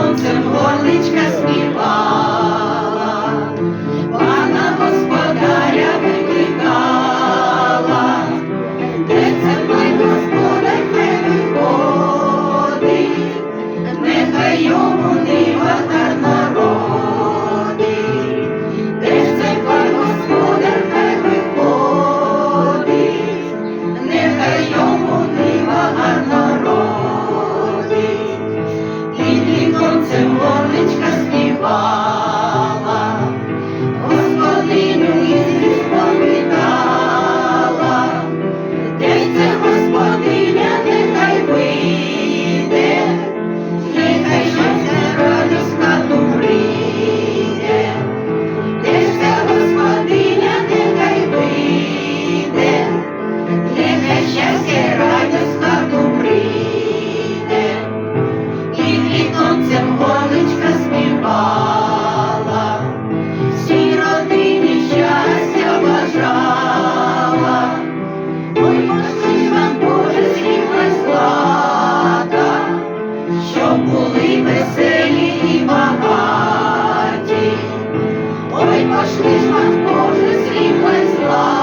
сонцем горличка співа. Пошли ж нас, Боже, світ зла.